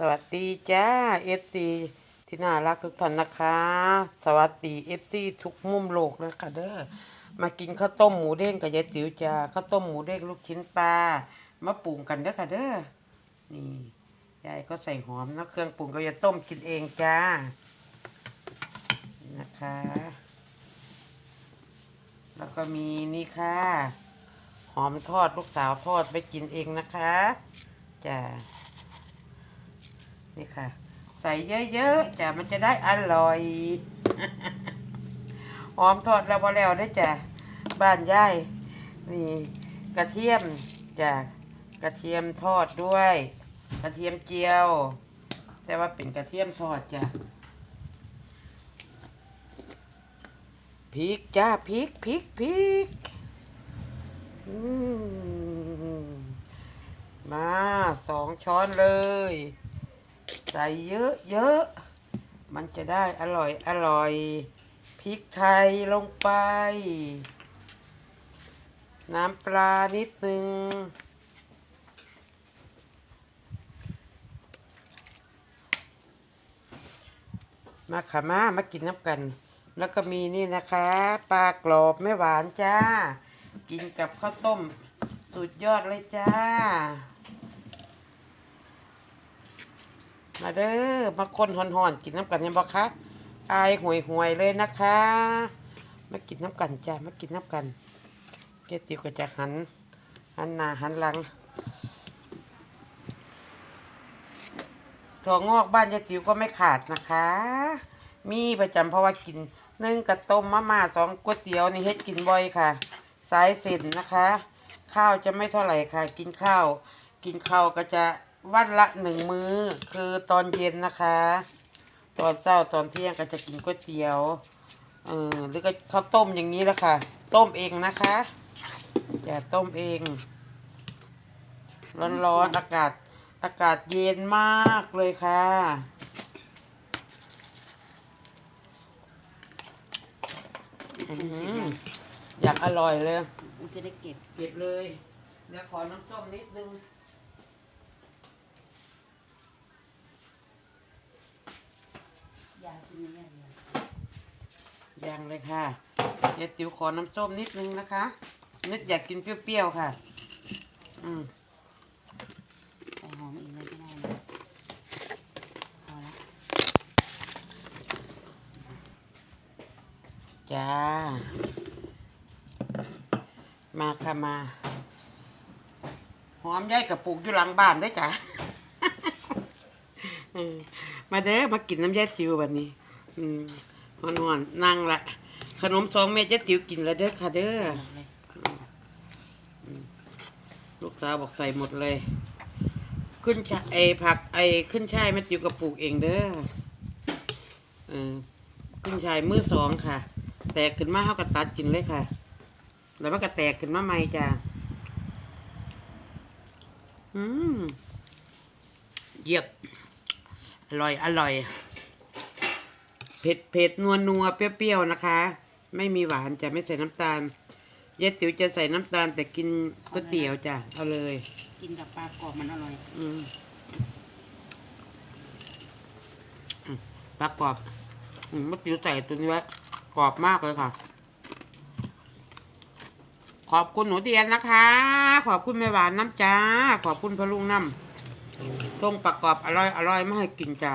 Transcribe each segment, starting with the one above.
สวัสดีจ้า FC ที่น่ารักทุกท่านนะคะ สวัสดี FC ทุกมุมโลกนะคะเด้อมากินข้าวต้มหมูเด้งกับยายติ๋วจ้าข้าวต้มหมูเด้งลูกชิ้นปลามาปรุงกันเด้อค่ะเด้อนี่ยายก็ใส่หอมนะเครื่องปรุงก็จะต้มกินเองจ้านะคะ แล้วก็มีนี่ค่ะ หอมทอดลูกสาวทอดไปกินเองนะคะจ้า นี่ค่ะ ใส่เยอะๆจ้ะมันจะได้อร่อยหอมทอดแล้วพอแล้วได้จ้ะบ้านยายนี่กระเทียมจ้ะกระเทียมทอดด้วย กระเทียมเจียว แต่ว่าเป็นกระเทียมทอดจ้ะพริกจ้าพริกพริกพริกมมาสองช้อนเลย ใส่เยอะเยอะๆ มันจะได้อร่อยอร่อยพริกไทยลงไป น้ำปลานิดนึงมาค่ะมามากินน้ำกัน แล้วก็มีนี่นะคะ ปลากรอบไม่หวานจ้า กินกับข้าวต้ม สุดยอดเลยจ้า มาเด้อมาคนหอนๆกินน้ำกันเห็นบ่คะอายห่วยห่วยๆเลยนะคะ มากินน้ำกันจ้ามากินน้ำกันเกติวก็จะหันหันหน้าหันหลังถั่วงอกบ้านยายติ๋วก็ไม่ขาดนะคะ มีประจำเพราะว่ากินนึ่งกับต้มมาม่าสองก๋วยเตี๋ยวนี่เฮ็ดกินบ่อยค่ะ สายเส้นนะคะ ข้าวจะไม่เท่าไหร่ค่ะ กินข้าว กินข้าวก็จะ วันละหนึ่งมื้อ คือตอนเย็นนะคะ ตอนเช้าตอนเที่ยงก็จะกินก๋วยเตี๋ยวเออหรือก็ข้าวต้มอย่างนี้แหละค่ะ ต้มเองนะคะจะต้มเอง ร้อนๆอากาศอากาศเย็นมากเลยค่ะอื้อหืออยากอร่อยเลย มันจะได้เก็บ เก็บเลย เดี๋ยวขอน้ำส้มนิดนึง ยังเลยค่ะยายติ๋วขอน้ำส้มนิดนึงนะคะ นึกอยากกินเปรี้ยวๆค่ะ อืมใส่หอมอีกเลยก็ได้นะพอละจ้า มาค่ะมา หอมย่ายกับปลูกอยู่หลังบ้านด้วยจ้ะ มาเด้อมากินน้ำยายติ๋วแบบนี้ อืม หอนๆนั่งละขนมสองเม็ดยายติ๋วกินแล้วเด้อค่ะเด้อลูกสาวบอกใส่หมดเลย ขึ้นชาไอผักไอขึ้นช่ายแม่ติ๋วกับปลูกเองเด้อเออขึ้นช่ายมือสองค่ะ แตกขึ้นมาเท่ากับตัดกินเลยค่ะ แล้วมันก็แตกขึ้นมาใหม่จ้ะอืมเยียบอร่อย อร่อย ผ็ดเผ็ดนัวนัวเปรี้ยวๆนะคะ ไม่มีหวานจะไม่ใส่น้ำตาลยายติ๋วจะใส่น้ำตาลแต่กินก๋วยเตี๋ยวจ้ะเอาเลย กินกับปลากรอบมันอร่อย อืมอืมปลากรอบอืมมะติ๋วใส่ตัวนี้ไว้กรอบมากเลยค่ะ ขอบคุณหนูเดียนนะคะ ขอบคุณแม่หวานน้ำจ้า ขอบคุณพะลุงน้ำต้งประกอบอร่อยอร่อยมาให้กินจ้า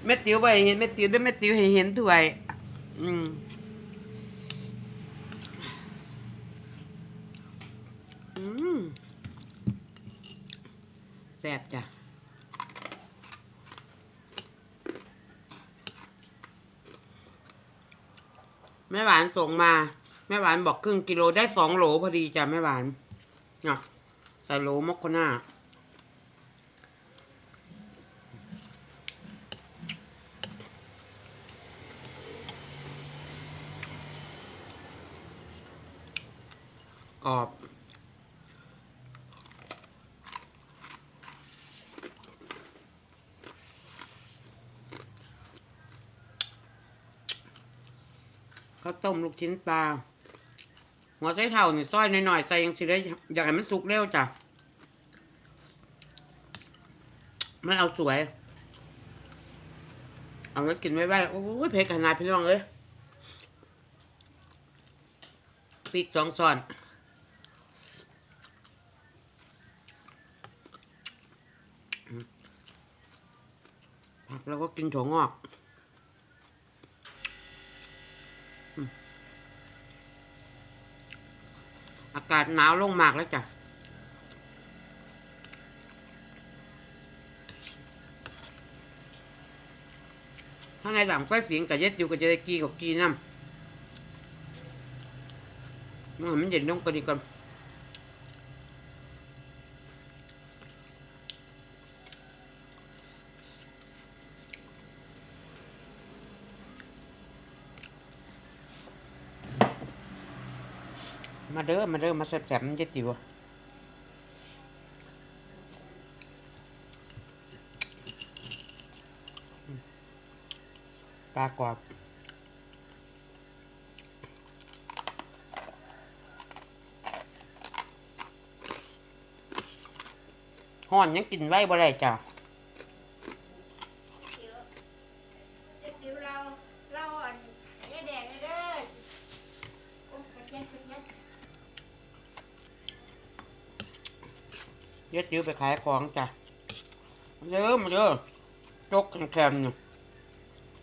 แม่ติ๋วไปเห็นแม่ติ๋วด้วยแม่ติ๋วให้เห็นถ้วยอืมอืมแซ่บจ้ะแม่หวานส่งมา แม่หวานบอกครึ่งกิโลได้สองโหลพอดีจ้ะแม่หวานเนาะใส่โหลมกคน่า กรอบ ข้าวต้มลูกชิ้นปลา หัวไส้เท่านี่ซอยหน่อยๆใส่ยังสิได้อยากให้มันสุกเร็วจ้ะไม่เอาสวย เอาแล้วกินไว้ไว้โอ้ยเผ็ดขนาดพี่น้องเลยพริกสองซอน แล้วก็กินถั่วงอกอากาศหนาวลงมากแล้วจ้ะ ถ้าในหลังไฟฝิงกับเย็ดอยู่กับจะได้กีกับกีน้ำมันให้มันเย็นลงกันดีก่อน มาเด้อมาเด้อมาแซ่บๆมันเย็ดอยู่ปลากรอบห่อนยังกินไว้บ่ได้จ้ะ เย็ดจิ้วไปขายของจ้ะเด้อมาเด้อจกแข็งๆนี่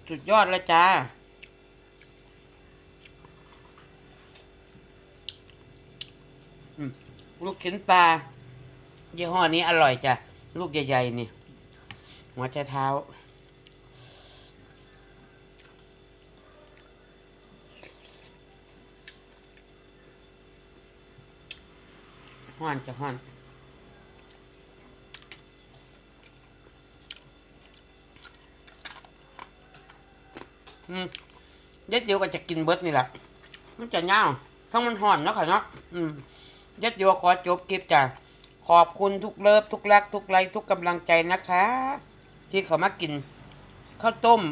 สุดยอดเลยจ้าลูกชิ้นปลายี่ห้อนี้อร่อยจ้ะ ลูกใหญ่ๆนี่ หัวใจเท้าห้อนจะห้อน อืมเย็ดเดียวก็จะกินเบิดนี่แหละ มันจะเน่าทั้งมันห่อนเนาะค่ะเนาะอืมเย็ดเดียวขอจบคลิปจ้ะขอบคุณทุกเลิฟทุกรัก ทุกไลค์ทุกกำลังใจนะคะ ที่เขามากินข้าวต้ม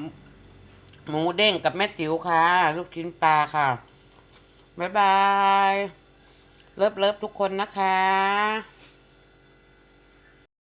หมูเด้งกับแม่ติ๋วค่ะ ลูกชิ้นปลาค่ะ บ๊ายบาย เลิฟเลิฟทุกคนนะคะ